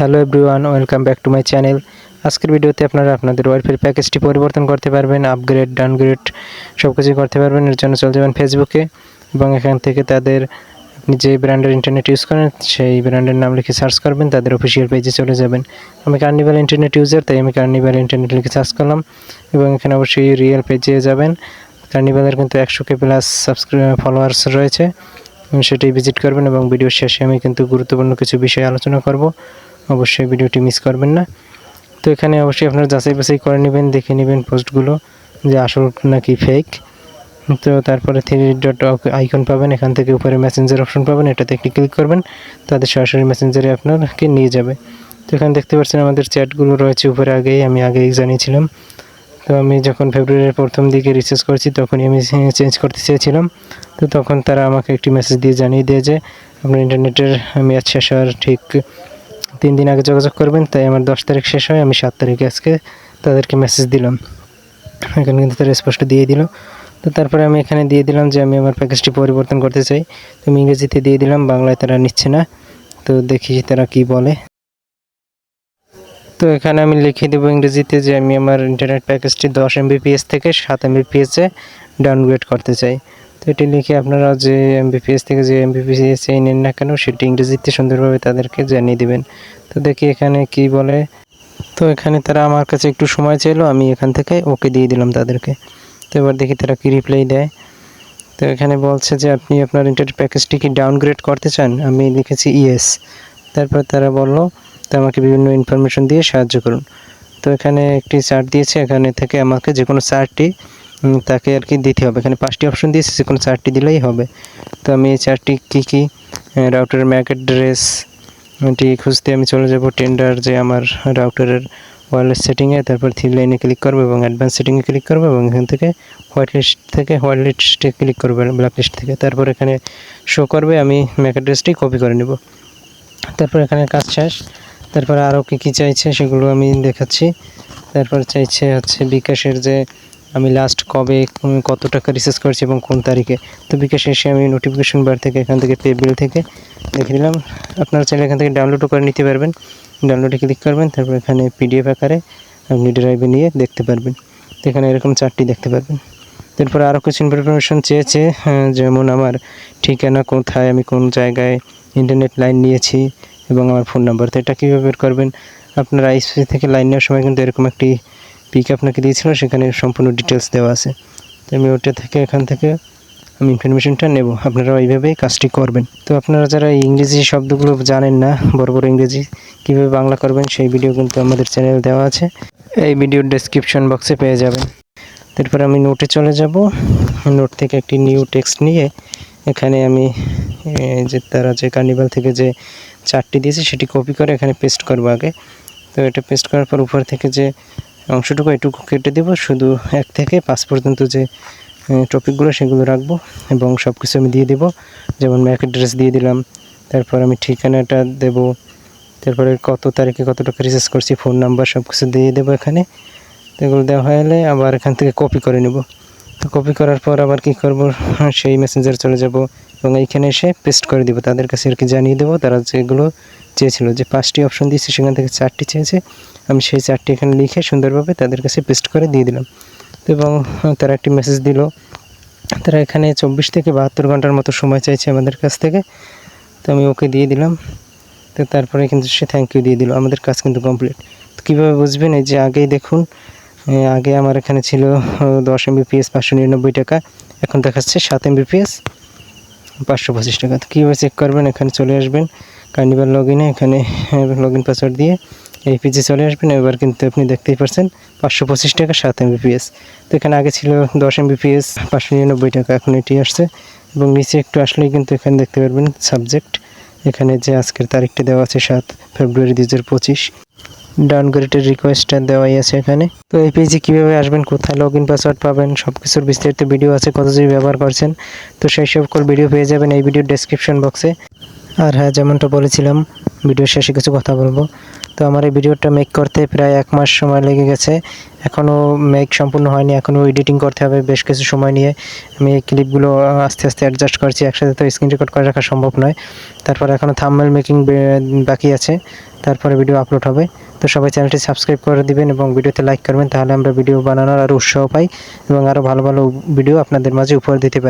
Hello everyone, welcome back to my channel. আজকের ভিডিওতে আপনারা আপনাদের ওয়াইফাই প্যাকেজটি পরিবর্তন করতে পারবেন, আপগ্রেড ডাউনগ্রেড সব কিছুই করতে পারবেন। এর জন্য চলে যাবেন ফেসবুকে এবং এখান থেকে তাদের আপনি যে ব্র্যান্ডের ইন্টারনেট ইউজ করেন, সেই ব্র্যান্ডের নাম লিখে সার্চ করবেন, তাদের অফিসিয়াল পেজে চলে যাবেন। আমি কার্নিভাল ইন্টারনেট ইউজার তাই আমি কার্নিভাল ইন্টারনেট লিখে সার্চ করলাম এবং এখানে অবশ্যই রিয়েল পেজে যাবেন। কার্নিভালের কিন্তু একশো কে প্লাস সাবস্ক্রাইব ফলোয়ার্স রয়েছে। সেটাই ভিজিট করবেন এবং ভিডিও শেষে আমি কিন্তু গুরুত্বপূর্ণ কিছু বিষয়ে আলোচনা করব। অবশ্যই ভিডিওটি মিস করবেন না। তো এখানে অবশ্যই আপনারা যাচাই বাছাই করে নেবেন, দেখে নেবেন পোস্টগুলো যে আসল নাকি ফেক তো তারপরে থ্রি ডট আইকন পাবেন, এখান থেকে উপরে মেসেঞ্জার অপশন পাবেন, এটাতে একটি ক্লিক করবেন তাদের সরাসরি মেসেঞ্জারে আপনাকে নিয়ে যাবে। তো এখানে দেখতে পাচ্ছেন আমাদের চ্যাটগুলো রয়েছে উপরে আগেই, আমি আগেই জানিয়েছিলাম। তো আমি যখন ফেব্রুয়ারির প্রথম দিকে রিসার্চ করেছি, তখনই আমি চেঞ্জ করতে চেয়েছিলাম। তো তখন তারা আমাকে একটি মেসেজ দিয়ে জানিয়ে দিয়ে যে আপনার ইন্টারনেটের মেয়াদ শেষ হওয়ার ঠিক তিন দিন আগে যোগাযোগ করবেন, তাই আমার দশ তারিখ শেষ হয়, আমি সাত তারিখে আজকে তাদেরকে মেসেজ দিলাম। এখানে কিন্তু তারা স্পষ্ট দিয়ে দিল। তো তারপরে আমি এখানে দিয়ে দিলাম যে আমি আমার প্যাকেজটি পরিবর্তন করতে চাই। তো আমি ইংরেজিতে দিয়ে দিলাম, বাংলায় তারা নিচ্ছে না। তো দেখি তারা কি বলে। তো এখানে আমি লিখে দেবো ইংরেজিতে যে আমি আমার ইন্টারনেট প্যাকেজটি দশ এমবিপিএস থেকে সাত এমবিপিএসে ডাউনগ্রেড করতে চাই। তো এটি লিখে আপনারা যে এমবিপিএস থেকে যে এমবিপিএস এই নেন না কেন, সেটি ইংরেজিতে সুন্দরভাবে তাদেরকে জানিয়ে দিবেন। তো দেখি এখানে কি বলে। তো এখানে তারা আমার কাছে একটু সময় চাইলো, আমি এখান থেকে ওকে দিয়ে দিলাম তাদেরকে। তো এবার দেখি তারা কি রিপ্লাই দেয়। তো এখানে বলছে যে, আপনি আপনার ইন্টারনেট প্যাকেজটি কি ডাউনগ্রেড করতে চান? আমি লিখেছি ইয়েস তারপর তারা বলল, তো আমাকে বিভিন্ন ইনফরমেশন দিয়ে সাহায্য করুন। তো এখানে একটি চার্ট দিয়েছে, এখানে থেকে আমাকে যে কোনো চার্টটি তাকে আর কি দিতে হবে। এখানে পাঁচটি অপশন দিয়েছে যে কোনো চারটি দিলেই হবে। তো আমি এই চার্টটি কী কী? রাউটারের ম্যাক অ্যাড্রেস এটি খুঁজতে আমি চলে যাব টেন্ডার যে আমার রাউটারের ওয়্যারলেস সেটিংয়ে তারপর থ্রি লাইনে ক্লিক করব এবং অ্যাডভান্স সেটিংয়ে ক্লিক করব এবং এখান থেকে হোয়াইট লিস্ট থেকে হোয়াইট লিস্টে ক্লিক করব ব্ল্যাক লিস্ট থেকে। তারপর এখানে শো করবে, আমি ম্যাক অ্যাড্রেসটি কপি করে নেব। তারপর এখানে কাজ শেষ। তারপর আরও কী কী চাইছে সেগুলো আমি দেখাচ্ছি। তারপর চাইছে হচ্ছে বিকাশের যে আমি লাস্ট কবে কত টাকা রিচার্জ করেছি এবং কোন তারিখে? তো বিকাশ এসে আমি নোটিফিকেশন বার থেকে এখান থেকে পে বিল থেকে দেখে দিলাম আপনারা চাইলে এখান থেকে ডাউনলোডও করে নিতে পারবেন। ডাউনলোডে ক্লিক করবেন তারপর এখানে পিডিএফ আকারে আপনি ড্রাইভে নিয়ে দেখতে পারবেন। তো এখানে এরকম চারটি দেখতে পারবেন। তারপরে আরও কিছু ইনফরমেশন চেয়েছে হ্যাঁ, যেমন আমার ঠিকানা কোথায় আমি কোন জায়গায় ইন্টারনেট লাইন নিয়েছি এবং আমার ফোন নাম্বার তো এটা কীভাবে বের করবেন? আপনার আইসপি থেকে লাইন নেওয়ার সময় কিন্তু এরকম একটি পিক আপনাকে দিয়েছিল সেখানে সম্পূর্ণ ডিটেলস দেওয়া আছে। তো আমি ওটা থেকে, এখান থেকে আমি ইনফরমেশনটা নেব। আপনারা এইভাবেই কাজটি করবেন। তো আপনারা যারা ইংরেজি শব্দগুলো জানেন না, বড় বড় ইংরেজি কীভাবে বাংলা করবেন, সেই ভিডিও কিন্তু আমাদের চ্যানেল দেওয়া আছে। এই ভিডিওর ডেসক্রিপশন বক্সে পেয়ে যাবেন। তারপর আমি নোটে চলে যাব। নোট থেকে একটি নিউ টেক্সট নিয়ে এখানে আমি যে তারা যে কার্নিভাল থেকে যে চারটি দিয়েছে, সেটি কপি করে এখানে পেস্ট করব আগে। তো এটা পেস্ট করার পর উপর থেকে যে অংশটুকু এটুকু কেটে দেবো। শুধু এক থেকে পাঁচ পর্যন্ত যে টপিকগুলো সেগুলো রাখব এবং সব কিছু আমি দিয়ে দেবো। যেমন ম্যাক অ্যাড্রেস দিয়ে দিলাম, তারপর আমি ঠিকানাটা দেব, তারপরে কত তারিখে কত টাকা রিচার্জ করছি ফোন নাম্বার সব কিছু দিয়ে দেবো এখানে। এগুলো দেওয়া হলে আবার এখান থেকে কপি করে নেব। তো কপি করার পর আবার কি করব? সেই মেসেঞ্জার চলে যাব এবং এইখানে এসে পেস্ট করে দিব। তাদের কাছে আর কি জানিয়ে দেবো। তারা যেগুলো চেয়েছিল যে পাঁচটি অপশন দিয়েছে, সেখান থেকে চারটি চেয়েছে। আমি সেই চারটি এখানে লিখে সুন্দরভাবে তাদের কাছে পেস্ট করে দিয়ে দিলাম। তো এবং তারা একটি মেসেজ দিল। তারা এখানে চব্বিশ থেকে বাহাত্তর ঘণ্টার মতো সময় চাইছে আমাদের কাছ থেকে। তো আমি ওকে দিয়ে দিলাম। তো তারপরে কিন্তু সে থ্যাংক ইউ দিয়ে দিল। আমাদের কাজ কিন্তু কমপ্লিট তো কীভাবে বুঝবেন? এই যে আগেই দেখুন আগে আমার এখানে ছিল দশ এমবিপিএস পাঁচশো নিরানব্বই টাকা, এখন দেখাচ্ছে সাত এমবিপিএস পাঁচশো পঁচিশ টাকা। তো কীভাবে চেক করবেন? এখানে চলে আসবেন কার্নিভাল লগ ইনে এখানে লগ ইন পাসওয়ার্ড দিয়ে এই পেজে চলে আসবেন, এবার কিন্তু আপনি দেখতেই পারছেন পাঁচশো পঁচিশ টাকা, সাত এমবিপিএস তো এখানে আগে ছিল দশ এমবিপিএস পাঁচশো নিরানব্বই টাকা, এখন এটি আসছে এবং নিচে একটু আসলেই কিন্তু এখানে দেখতে পারবেন সাবজেক্ট এখানে যে আজকের তারিখটা দেওয়া আছে সাত ফেব্রুয়ারি দু হাজার পঁচিশ। ডাউনগ্রেডের রিকোয়েস্টটা দেওয়াই আছে এখানে। তো এই পেজে কীভাবে আসবেন, কোথায় লগ ইন পাসওয়ার্ড পাবেন সব কিছুর বিস্তারিত ভিডিও আছে, কত জি ব্যবহার করছেন, তো সেই সব সকল ভিডিও পেয়ে যাবেন এই ভিডিও ডেসক্রিপশন বক্সে আর হ্যাঁ যেমনটা বলেছিলাম ভিডিও শেষে কিছু কথা বলব। তো আমার এই ভিডিওটা মেক করতে প্রায় এক মাস সময় লেগে গেছে। এখনও মেক সম্পূর্ণ হয়নি, এখনও এডিটিং করতে হবে বেশ কিছু সময় নিয়ে। আমি এই ক্লিপগুলো আস্তে আস্তে অ্যাডজাস্ট করছি, একসাথে তো স্ক্রিন রেকর্ড করে রাখা সম্ভব নয়। তারপর এখনও থাম্বনেল মেকিং বাকি আছে। তারপরে ভিডিও আপলোড হবে। তো সবাই চ্যানেলটি সাবস্ক্রাইব করে দিবেন এবং ভিডিওতে লাইক করবেন, তাহলে আমরা ভিডিও বানানোর আরও উৎসাহ পাই এবং আরও ভালো ভালো ভিডিও আপনাদের মাঝে উপহার দিতে পারি।